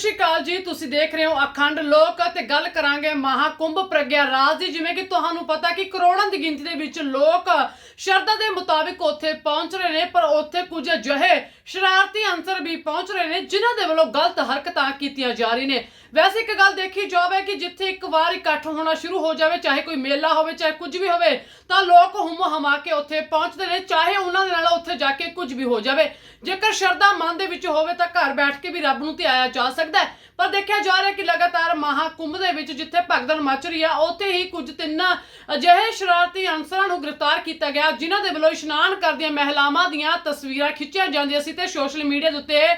ਸ਼੍ਰੀ ਅਕਾਲ ਜੀ, ਤੁਸੀਂ ਦੇਖ ਰਹੇ ਹੋ ਅਖੰਡ ਲੋਕ ਤੇ ਗੱਲ ਕਰਾਂਗੇ ਮਹਾਕੁੰਭ ਪ੍ਰਗਿਆ ਰਾਜ ਦੀ, ਜਿਵੇਂ ਕਿ ਤੁਹਾਨੂੰ ਪਤਾ ਕਿ ਕਰੋੜਾਂ ਦੀ ਗਿਣਤੀ ਦੇ ਵਿੱਚ ਲੋਕ ਸ਼ਰਧਾ ਦੇ ਮੁਤਾਬਿਕ ਉੱਥੇ ਪਹੁੰਚ ਰਹੇ ਨੇ, ਪਰ ਉੱਥੇ ਕੁਝ ਅਜਿਹੇ ਸ਼ਰਾਰਤੀ ਅੰਸਰ ਵੀ ਪਹੁੰਚ ਰਹੇ ਨੇ, ਜਿਨ੍ਹਾਂ ਦੇ ਵੱਲੋਂ ਗਲਤ ਹਰਕਤਾਂ ਕੀਤੀਆਂ ਜਾ ਰਹੀਆਂ ਨੇ। ਵੈਸੇ ਇੱਕ ਗੱਲ ਦੇਖੀ ਜਾਵੇ ਕਿ ਜਿੱਥੇ ਇੱਕ ਵਾਰ ਇਕੱਠ ਹੋਣਾ ਸ਼ੁਰੂ ਹੋ ਜਾਵੇ, ਚਾਹੇ ਕੋਈ ਮੇਲਾ ਹੋਵੇ, ਚਾਹੇ ਕੁਝ ਵੀ ਹੋਵੇ, ਤਾਂ ਲੋਕ ਹੁਮ ਹਮਾ ਕੇ ਉੱਥੇ ਪਹੁੰਚਦੇ ਨੇ, ਚਾਹੇ ਉਹਨਾਂ ਦੇ ਨਾਲ ਉੱਥੇ ਜਾ ਕੇ ਕੁਝ ਵੀ ਹੋ ਜਾਵੇ। ਜੇਕਰ ਸ਼ਰਧਾ ਮਨ ਦੇ ਵਿੱਚ ਹੋਵੇ ਤਾਂ ਘਰ ਬੈਠ ਕੇ ਵੀ ਰੱਬ ਨੂੰ ਧਿਆਇਆ ਜਾ ਸਕਦਾ ਹੈ। ਪਰ ਦੇਖਿਆ ਜਾ ਰਿਹਾ ਕਿ ਲਗਾਤਾਰ ਮਹਾਕੁੰਭ ਦੇ ਵਿੱਚ ਜਿੱਥੇ ਭਗਦੜ ਮਚ ਰਹੀ ਆ, ਉੱਥੇ ਹੀ ਕੁਝ ਤਿੰਨ ਅਜਿਹੇ ਸ਼ਰਾਰਤੀ ਅਨਸਰਾਂ ਨੂੰ ਗ੍ਰਿਫਤਾਰ ਕੀਤਾ ਗਿਆ, ਜਿਨ੍ਹਾਂ ਦੇ ਵੱਲੋਂ ਇਸ਼ਨਾਨ ਕਰਦੀਆਂ ਮਹਿਲਾਵਾਂ ਦੀਆਂ ਤਸਵੀਰਾਂ ਖਿੱਚੀਆਂ ਜਾਂਦੀਆਂ ਸੀ ਤੇ ਸੋਸ਼ਲ ਮੀਡੀਆ ਦੇ ਉੱਤੇ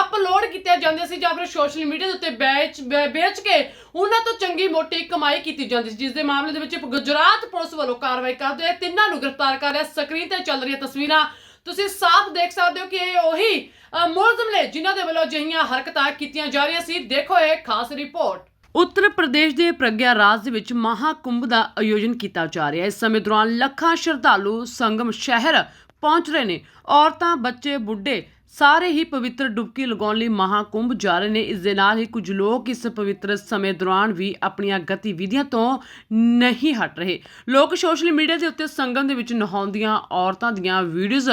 ਅਪਲੋਡ ਕੀਤੀਆਂ ਜਾਂਦੀਆਂ ਸੀ ਜਾਂ ਫਿਰ ਸੋਸ਼ਲ ਮੀਡੀਆ ਦੇ ਉੱਤੇ ਵੇਚ ਵੇਚ ਕੇ ਉਹਨਾਂ ਤੋਂ ਚੰਗੀ ਮੋਟੀ ਕਮਾਈ ਕੀਤੀ ਜਾਂਦੀ ਸੀ ਜਿਸ ਦੇ ਮਾਮਲੇ ਦੇ ਵਿੱਚ ਗੁਜਰਾਤ ਪੁਲਿਸ ਵੱਲੋਂ ਕਾਰਵਾਈ ਕਰਦੇ ਹੋਏ ਤਿੰਨਾਂ ਨੂੰ ਗ੍ਰਿਫਤਾਰ ਕਰ ਰਿਹਾ ਸਕਰੀਨ ਤੇ ਚੱਲ ਰਹੀਆਂ ਤਸਵੀਰਾਂ ਤੁਸੀਂ ਸਾਫ਼ ਦੇਖ ਸਕਦੇ ਹੋ ਕਿ ਇਹ ਉਹੀ ਮੁਲਜ਼ਮ ਨੇ ਜਿਨ੍ਹਾਂ ਦੇ ਵੱਲੋਂ ਅਜਿਹੀਆਂ ਹਰਕਤਾਂ ਕੀਤੀਆਂ ਜਾ ਰਹੀਆਂ ਸੀ। ਦੇਖੋ ਇਹ ਖਾਸ ਰਿਪੋਰਟ। ਉੱਤਰ ਪ੍ਰਦੇਸ਼ ਦੇ ਪ੍ਰਗਿਆ ਰਾਜ ਦੇ ਵਿੱਚ ਮਹਾਕੁੰਭ ਦਾ ਆਯੋਜਨ ਕੀਤਾ ਜਾ ਰਿਹਾ ਹੈ। ਇਸ ਸਮੇਂ ਦੌਰਾਨ ਲੱਖਾਂ ਸ਼ਰਧਾਲੂ ਸੰਗਮ ਸ਼ਹਿਰ ਪਹੁੰਚ ਰਹੇ ਨੇ। ਔਰਤਾਂ, ਬੱਚੇ, ਬੁੱਢੇ ਸਾਰੇ ਹੀ ਪਵਿੱਤਰ ਡੁਬਕੀ ਲਗਾਉਣ ਲਈ ਮਹਾਕੁੰਭ ਜਾ ਰਹੇ ਨੇ। ਇਸ ਦੇ ਨਾਲ ਹੀ ਕੁਝ ਲੋਕ ਇਸ ਪਵਿੱਤਰ ਸਮੇਂ ਦੌਰਾਨ ਵੀ ਆਪਣੀਆਂ ਗਤੀਵਿਧੀਆਂ ਤੋਂ ਨਹੀਂ ਹਟ ਰਹੇ। ਲੋਕ ਸੋਸ਼ਲ ਮੀਡੀਆ ਦੇ ਉੱਤੇ ਸੰਗਮ ਦੇ ਵਿੱਚ ਨਹਾਉਂਦੀਆਂ ਔਰਤਾਂ ਦੀਆਂ ਵੀਡੀਓਜ਼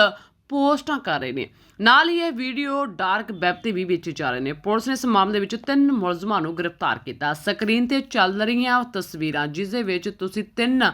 ਪੋਸਟਾਂ ਕਰ ਰਹੇ ਨੇ। ਨਾਲ ਹੀ ਇਹ ਵੀਡੀਓ ਡਾਰਕ ਵੈਬ ਤੇ ਵੀ ਵੇਚੇ ਜਾ ਰਹੇ ਨੇ। ਪੁਲਿਸ ਨੇ ਇਸ ਮਾਮਲੇ ਵਿੱਚ ਤਿੰਨ ਮੁਲਜ਼ਮਾਂ ਨੂੰ ਗ੍ਰਿਫਤਾਰ ਕੀਤਾ। ਸਕਰੀਨ ਤੇ ਚੱਲ ਰਹੀਆਂ ਤਸਵੀਰਾਂ, ਜਿਸ ਦੇ ਵਿੱਚ ਤੁਸੀਂ ਤਿੰਨ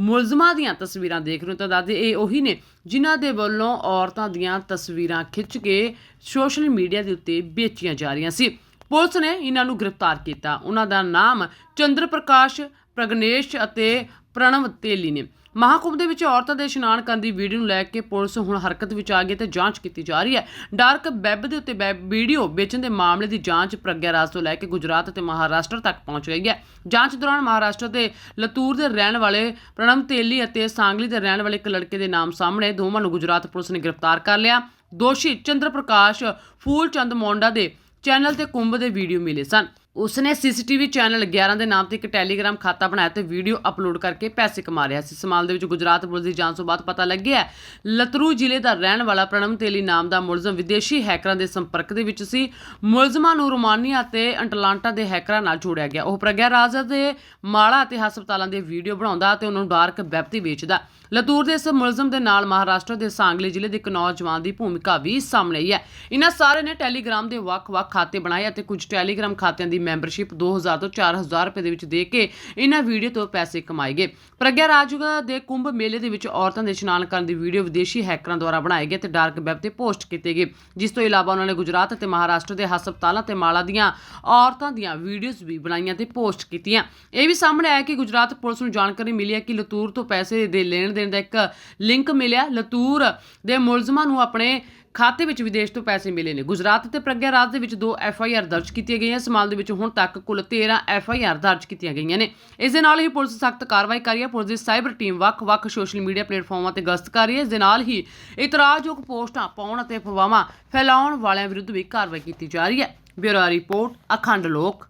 ਮੁਲਜ਼ਮਾਂ ਦੀਆਂ ਤਸਵੀਰਾਂ ਦੇਖ ਰਹੇ ਹੋ ਤਾਂ ਦਾਦੇ, ਇਹ ਉਹੀ ਨੇ ਜਿਨ੍ਹਾਂ ਦੇ ਵੱਲੋਂ ਔਰਤਾਂ ਦੀਆਂ ਤਸਵੀਰਾਂ ਖਿੱਚ ਕੇ ਸੋਸ਼ਲ ਮੀਡੀਆ ਦੇ ਉੱਤੇ ਵੇਚੀਆਂ ਜਾ ਰਹੀਆਂ ਸੀ। ਪੁਲਿਸ ਨੇ ਇਹਨਾਂ ਨੂੰ ਗ੍ਰਿਫਤਾਰ ਕੀਤਾ। ਉਹਨਾਂ ਦਾ ਨਾਮ ਚੰਦਰ ਪ੍ਰਕਾਸ਼, ਪ੍ਰਗਨੇਸ਼ ਅਤੇ ਪ੍ਰਣਵ ਤੇਲੀ ਨੇ। ਮਹਾਕੁੰਭ ਦੇ ਵਿੱਚ ਔਰਤਾਂ ਦੇ ਇਸ਼ਨਾਨ ਕਰਨ ਦੀ ਵੀਡੀਓ ਨੂੰ ਲੈ ਕੇ ਪੁਲਿਸ ਹੁਣ ਹਰਕਤ ਵਿੱਚ ਆ ਗਈ ਤੇ ਜਾਂਚ ਕੀਤੀ ਜਾ ਰਹੀ ਹੈ। ਡਾਰਕ ਵੈਬ ਦੇ ਉੱਤੇ ਵੈਬ ਵੀਡੀਓ ਵੇਚਣ ਦੇ ਮਾਮਲੇ ਦੀ ਜਾਂਚ ਪ੍ਰਗਿਆ ਰਾਜ ਤੋਂ ਲੈ ਕੇ ਗੁਜਰਾਤ ਅਤੇ ਮਹਾਰਾਸ਼ਟਰ ਤੱਕ ਪਹੁੰਚ ਗਈ ਹੈ। ਜਾਂਚ ਦੌਰਾਨ ਮਹਾਰਾਸ਼ਟਰ ਦੇ ਲਤੂਰ ਦੇ ਰਹਿਣ ਵਾਲੇ ਪ੍ਰਣਮ ਤੇਲੀ ਅਤੇ ਸਾਂਗਲੀ ਦੇ ਰਹਿਣ ਵਾਲੇ ਇੱਕ ਲੜਕੇ ਦੇ ਨਾਮ ਸਾਹਮਣੇ ਦੋਵਾਂ ਨੂੰ ਗੁਜਰਾਤ ਪੁਲਿਸ ਨੇ ਗ੍ਰਿਫਤਾਰ ਕਰ ਲਿਆ। ਦੋਸ਼ੀ ਚੰਦਰ ਪ੍ਰਕਾਸ਼ ਫੂਲ ਚੰਦ ਮੋਂਡਾ ਦੇ ਚੈਨਲ ਤੇ ਕੁੰਭ ਦੇ ਵੀਡੀਓ ਮਿਲੇ ਸਨ। ਉਸਨੇ ਸੀਸੀਟੀਵੀ ਚੈਨਲ 11 ਦੇ ਨਾਮ ਤੇ ਇੱਕ ਟੈਲੀਗ੍ਰਾਮ ਖਾਤਾ ਬਣਾਇਆ ਤੇ ਵੀਡੀਓ ਅਪਲੋਡ ਕਰਕੇ ਪੈਸੇ ਕਮਾ ਰਿਹਾ ਸੀ। ਸਮਾਲ ਦੇ ਵਿੱਚ ਗੁਜਰਾਤ ਪੁਲਿਸ ਦੀ ਜਾਂਚ ਤੋਂ ਬਾਅਦ ਪਤਾ ਲੱਗਿਆ ਹੈ, ਲਤਰੂ ਜ਼ਿਲ੍ਹੇ ਦਾ ਰਹਿਣ ਵਾਲਾ ਪ੍ਰਣਮ ਤੇਲੀ ਨਾਮ ਦਾ ਮੁਲਜ਼ਮ ਵਿਦੇਸ਼ੀ ਹੈਕਰਾਂ ਦੇ ਸੰਪਰਕ ਦੇ ਵਿੱਚ ਸੀ। ਮੁਲਜ਼ਮਾਂ ਨੂੰ ਰੋਮਾਨੀਆ ਤੇ ਅੰਟਲਾਂਟਾ ਦੇ ਹੈਕਰਾਂ ਨਾਲ ਜੋੜਿਆ ਗਿਆ। ਉਹ ਪ੍ਰਗਿਆ ਰਾਜ ਦੇ ਮਾਲਾ ਅਤੇ ਹਸਪਤਾਲਾਂ ਦੇ ਵੀਡੀਓ ਬਣਾਉਂਦਾ ਤੇ ਉਹਨਾਂ ਨੂੰ ਡਾਰਕ ਵੈਬ ਤੇ ਵੇਚਦਾ। ਲਤੂਰ ਦੇ ਇਸ ਮੁਲਜ਼ਮ ਦੇ ਨਾਲ ਮਹਾਰਾਸ਼ਟਰ ਦੇ ਸਾਂਗਲੀ ਜ਼ਿਲ੍ਹੇ ਦੇ ਇੱਕ ਨੌਜਵਾਨ ਦੀ ਭੂਮਿਕਾ ਵੀ ਸਾਹਮਣੇ ਆਈ ਹੈ। ਇਹਨਾਂ ਸਾਰੇ ਨੇ ਟੈਲੀਗ੍ਰਾਮ ਦੇ ਵੱਖ-ਵੱਖ ਖਾਤੇ ਬਣਾਏ ਅਤੇ ਕੁਝ ਟੈਲੀਗ੍ਰਾਮ ਖਾਤਿਆਂ ਦੀ ਮੈਂਬਰਸ਼ਿਪ 2000 ਤੋਂ 4000 ਰੁਪਏ ਦੇ ਵਿੱਚ ਦੇ ਕੇ ਇਹਨਾਂ ਵੀਡੀਓ ਤੋਂ ਪੈਸੇ ਕਮਾਏ ਗਏ। ਪ੍ਰਗਿਆ ਰਾਜੂਗਾ ਦੇ ਕੁੰਭ ਮੇਲੇ ਦੇ ਵਿੱਚ ਔਰਤਾਂ ਦੇ ਇਸ਼ਨਾਨ ਕਰਨ ਦੀ ਵੀਡੀਓ ਵਿਦੇਸ਼ੀ ਹੈਕਰਾਂ ਦੁਆਰਾ ਬਣਾਏ ਗਏ ਤੇ ਡਾਰਕ ਵੈਬ ਤੇ ਪੋਸਟ ਕੀਤੇ ਗਏ। ਜਿਸ ਤੋਂ ਇਲਾਵਾ ਉਹਨਾਂ ਨੇ ਗੁਜਰਾਤ ਅਤੇ ਮਹਾਰਾਸ਼ਟਰ ਦੇ ਹਸਪਤਾਲਾਂ ਤੇ ਮਾਲਾ ਦੀਆਂ ਔਰਤਾਂ ਦੀਆਂ ਵੀਡੀਓਜ਼ ਵੀ ਬਣਾਈਆਂ ਤੇ ਪੋਸਟ ਕੀਤੀਆਂ। ਇਹ ਵੀ ਸਾਹਮਣੇ ਆਇਆ ਕਿ ਗੁਜਰਾਤ ਪੁਲਿਸ ਨੂੰ ਜਾਣਕਾਰੀ ਮਿਲੀ ਹੈ ਕਿ ਲਤੂਰ ਤੋਂ ਪੈਸੇ ਦੇ ਲੈਣ ਦੇਣ ਦਾ ਇੱਕ ਲਿੰਕ ਮਿਲਿਆ। ਲਤੂਰ ਦੇ ਮੁਲਜ਼ਮਾਂ ਨੂੰ ਆਪਣੇ ਖਾਤੇ ਵਿੱਚ ਵਿਦੇਸ਼ ਤੋਂ ਪੈਸੇ ਮਿਲੇ ਨੇ। ਗੁਜਰਾਤ ਤੇ ਪ੍ਰਗਿਆ ਰਾਜ ਦੇ ਵਿੱਚ ਦੋ ਐਫ ਆਈ ਆਰ ਦਰਜ ਕੀਤੀਆਂ ਗਈਆਂ ਇਸ ਮਾਮਲੇ ਦੇ ਵਿੱਚ ਹੁਣ ਤੱਕ ਕੁੱਲ 13 ਐਫ ਆਈ ਆਰ ਦਰਜ ਕੀਤੀਆਂ ਗਈਆਂ ਨੇ। ਇਸ ਦੇ ਨਾਲ ਹੀ ਪੁਲਿਸ ਸਖਤ ਕਾਰਵਾਈ ਕਰ ਰਹੀ ਹੈ। ਪੁਲਿਸ ਦੀ ਸਾਈਬਰ ਟੀਮ ਵੱਖ-ਵੱਖ ਸੋਸ਼ਲ ਮੀਡੀਆ ਪਲੇਟਫਾਰਮਾਂ ਤੇ ਗਸ਼ਤ ਕਰ ਰਹੀ ਹੈ। ਇਸ ਦੇ ਨਾਲ ਹੀ ਇਤਰਾਜ਼ਯੋਗ ਪੋਸਟਾਂ ਪਾਉਣ ਅਤੇ ਅਫਵਾਹਾਂ ਫੈਲਾਉਣ ਵਾਲਿਆਂ ਵਿਰੁੱਧ ਵੀ ਕਾਰਵਾਈ ਕੀਤੀ ਜਾ ਰਹੀ ਹੈ। ਬਿਊਰੋ ਰਿਪੋਰਟ, ਅਖੰਡ ਲੋਕ।